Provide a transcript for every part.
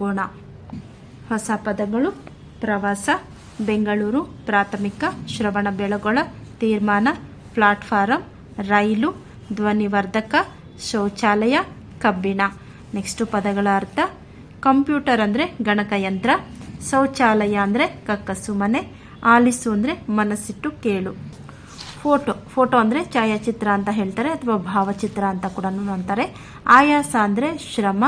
ಹೋಗೋಣ ಹೊಸ ಪದಗಳು, ಪ್ರವಾಸ, ಬೆಂಗಳೂರು, ಪ್ರಾಥಮಿಕ, ಶ್ರವಣ ಬೆಳಗೊಳ, ತೀರ್ಮಾನ, ಪ್ಲಾಟ್ಫಾರಂ, ರೈಲು ಧ್ವನಿವರ್ಧಕ ಶೌಚಾಲಯ, ಕಬ್ಬಿಣ. ನೆಕ್ಸ್ಟು ಪದಗಳ ಅರ್ಥ, ಕಂಪ್ಯೂಟರ್ ಅಂದರೆ ಗಣಕಯಂತ್ರ ಶೌಚಾಲಯ ಅಂದರೆ ಕಕ್ಕಸು ಮನೆ, ಆಲಿಸು ಅಂದರೆ ಮನಸ್ಸಿಟ್ಟು ಕೇಳು. ಫೋಟೋ ಫೋಟೋ ಅಂದರೆ ಛಾಯಾಚಿತ್ರ ಅಂತ ಹೇಳ್ತಾರೆ ಅಥವಾ ಭಾವಚಿತ್ರ ಅಂತ ಕೂಡ ಅಂತಾರೆ. ಆಯಾಸ ಅಂದರೆ ಶ್ರಮ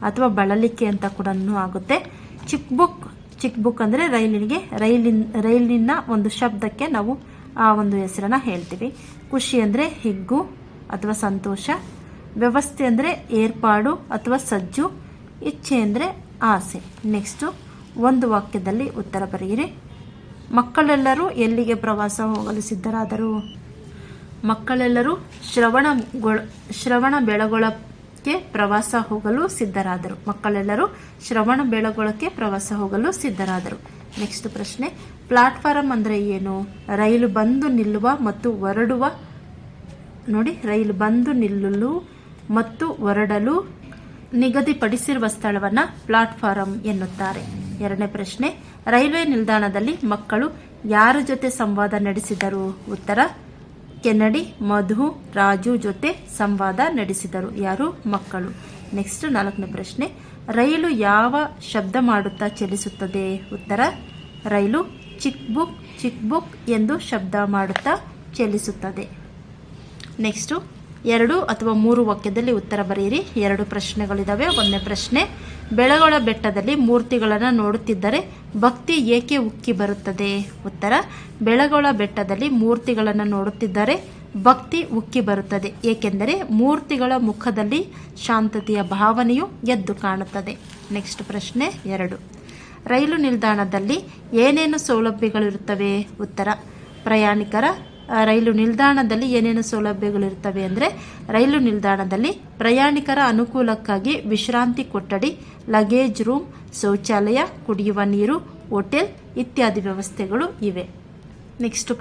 ಅಥವಾ ಬಳಲಿಕೆ ಅಂತ ಕೂಡ ಆಗುತ್ತೆ. ಚಿಕ್ ಬುಕ್ ಚಿಕ್ ಬುಕ್ ಅಂದರೆ ರೈಲಿಗೆ, ರೈಲಿನ ರೈಲಿನ ಒಂದು ಶಬ್ದಕ್ಕೆ ನಾವು ಆ ಒಂದು ಹೆಸರನ್ನ ಹೇಳ್ತೀವಿ. ಖುಷಿ ಅಂದರೆ ಹಿಗ್ಗು ಅಥವಾ ಸಂತೋಷ. ವ್ಯವಸ್ಥೆ ಅಂದರೆ ಏರ್ಪಾಡು ಅಥವಾ ಸಜ್ಜು. ಇಚ್ಛೆ ಅಂದರೆ ಆಸೆ. ನೆಕ್ಸ್ಟು ಒಂದು ವಾಕ್ಯದಲ್ಲಿ ಉತ್ತರ ಬರೆಯಿರಿ. ಮಕ್ಕಳೆಲ್ಲರೂ ಎಲ್ಲಿಗೆ ಪ್ರವಾಸ ಹೋಗಲು ಸಿದ್ಧರಾದರು? ಮಕ್ಕಳೆಲ್ಲರೂ ಶ್ರವಣ ಶ್ರವಣ ಬೆಳಗೊಳಕ್ಕೆ ಪ್ರವಾಸ ಹೋಗಲು ಸಿದ್ಧರಾದರು. ಮಕ್ಕಳೆಲ್ಲರೂ ಶ್ರವಣ ಬೆಳಗೊಳಕ್ಕೆ ಪ್ರವಾಸ ಹೋಗಲು ಸಿದ್ಧರಾದರು. ನೆಕ್ಸ್ಟ್ ಪ್ರಶ್ನೆ, ಪ್ಲಾಟ್ಫಾರಂ ಅಂದರೆ ಏನು? ರೈಲು ಬಂದು ನಿಲ್ಲುವ ಮತ್ತು ಹೊರಡುವ, ನೋಡಿ, ರೈಲು ಬಂದು ನಿಲ್ಲಲು ಮತ್ತು ಹೊರಡಲು ನಿಗದಿಪಡಿಸಿರುವ ಸ್ಥಳವನ್ನು ಪ್ಲಾಟ್ಫಾರಂ ಎನ್ನುತ್ತಾರೆ. ಎರಡನೇ ಪ್ರಶ್ನೆ, ರೈಲ್ವೆ ನಿಲ್ದಾಣದಲ್ಲಿ ಮಕ್ಕಳು ಯಾರ ಜೊತೆ ಸಂವಾದ ನಡೆಸಿದರು? ಉತ್ತರ ಕೆನ್ನಡಿ ಮಧು, ರಾಜು ಜೊತೆ ಸಂವಾದ ನಡೆಸಿದರು. ಯಾರು? ಮಕ್ಕಳು. ನೆಕ್ಸ್ಟ್ ನಾಲ್ಕನೇ ಪ್ರಶ್ನೆ. ರೈಲು ಯಾವ ಶಬ್ದ ಮಾಡುತ್ತಾ ಚಲಿಸುತ್ತದೆ? ಉತ್ತರ, ರೈಲು ಚಿಕ್ ಬುಕ್ ಚಿಕ್ ಬುಕ್ ಎಂದು ಶಬ್ದ ಮಾಡುತ್ತಾ ಚಲಿಸುತ್ತದೆ. ನೆಕ್ಸ್ಟು ಎರಡು ಅಥವಾ ಮೂರು ವಾಕ್ಯದಲ್ಲಿ ಉತ್ತರ ಬರೆಯಿರಿ. ಎರಡು ಪ್ರಶ್ನೆಗಳಿದ್ದಾವೆ ಒಂದನೇ ಪ್ರಶ್ನೆ ಬೆಳಗೊಳ ಬೆಟ್ಟದಲ್ಲಿ ಮೂರ್ತಿಗಳನ್ನು ನೋಡುತ್ತಿದ್ದರೆ ಭಕ್ತಿ ಏಕೆ ಉಕ್ಕಿ ಬರುತ್ತದೆ? ಉತ್ತರ, ಬೆಳಗೊಳ ಬೆಟ್ಟದಲ್ಲಿ ಮೂರ್ತಿಗಳನ್ನು ನೋಡುತ್ತಿದ್ದರೆ ಭಕ್ತಿ ಉಕ್ಕಿ ಬರುತ್ತದೆ, ಏಕೆಂದರೆ ಮೂರ್ತಿಗಳ ಮುಖದಲ್ಲಿ ಶಾಂತತೆಯ ಭಾವನೆಯು ಎದ್ದು ಕಾಣುತ್ತದೆ. ನೆಕ್ಸ್ಟ್ ಪ್ರಶ್ನೆ ಎರಡು. ರೈಲು ನಿಲ್ದಾಣದಲ್ಲಿ ಏನೇನು ಸೌಲಭ್ಯಗಳಿರುತ್ತವೆ? ಉತ್ತರ, ಪ್ರಯಾಣಿಕರ ರೈಲು ನಿಲ್ದಾಣದಲ್ಲಿ ಏನೇನು ಸೌಲಭ್ಯಗಳಿರ್ತವೆ ಅಂದರೆ ರೈಲು ನಿಲ್ದಾಣದಲ್ಲಿ ಪ್ರಯಾಣಿಕರ ಅನುಕೂಲಕ್ಕಾಗಿ ವಿಶ್ರಾಂತಿ ಕೊಠಡಿ ಲಗೇಜ್ ರೂಮ್ ಶೌಚಾಲಯ, ಕುಡಿಯುವ ನೀರು, ಹೋಟೆಲ್ ಇತ್ಯಾದಿ ವ್ಯವಸ್ಥೆಗಳು ಇವೆ. ನೆಕ್ಸ್ಟ್